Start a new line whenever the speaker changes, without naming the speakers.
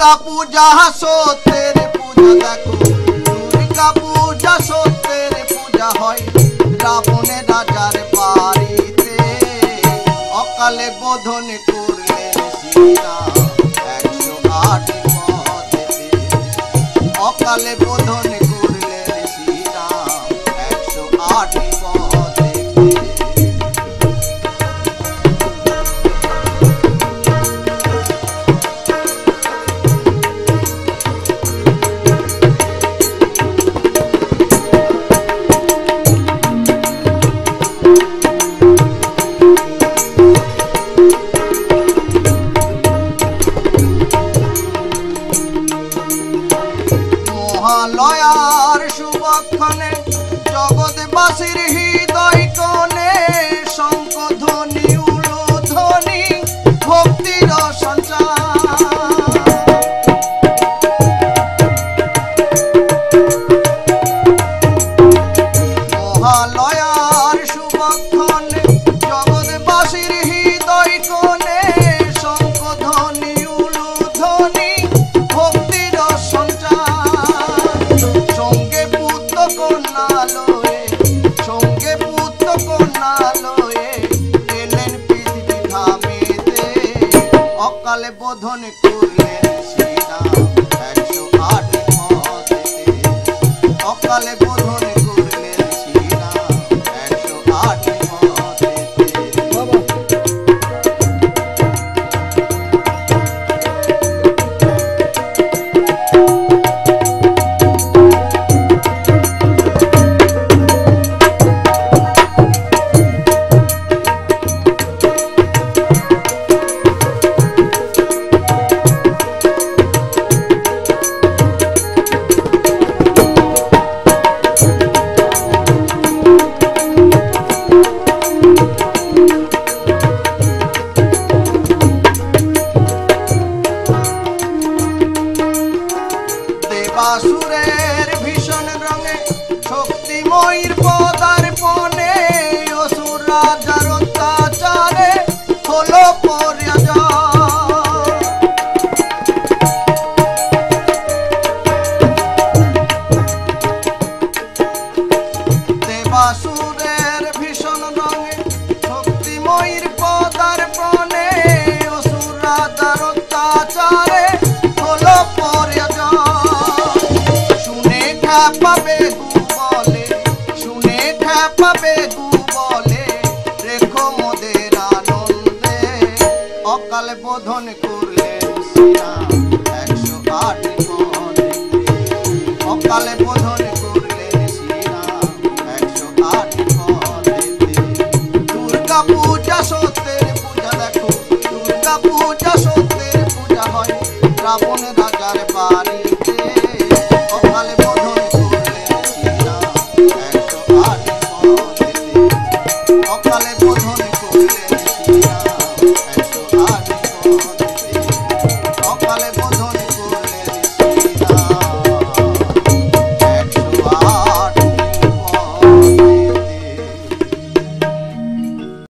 পূজা সত্যের পূজা, দেখো। দুর্গা পূজা সত্যের পূজা হয় রাবণের রাজার বাড়িতে। অকালে বোধন করলেন শ্রীরাম একশো আট অকালে বোধন মহালয়ার শুভক্ষণে জগৎবাসীর পুত্র কন্যা লয়ে এলেন পৃথিবী ধামেতে অকালে বোধন করলেন শক্তিময়ীর পদার্পণে অসুর রাজার অত্যাচারে হলো পর্যায় দেবাসুরের ভীষণ রঙে অসুর রাজার অত্যাচারে হলো পর্যায় শুনে খ্যাপাবে গু অকাল বোধন করলেন শ্রীরাম একশো আট অকালে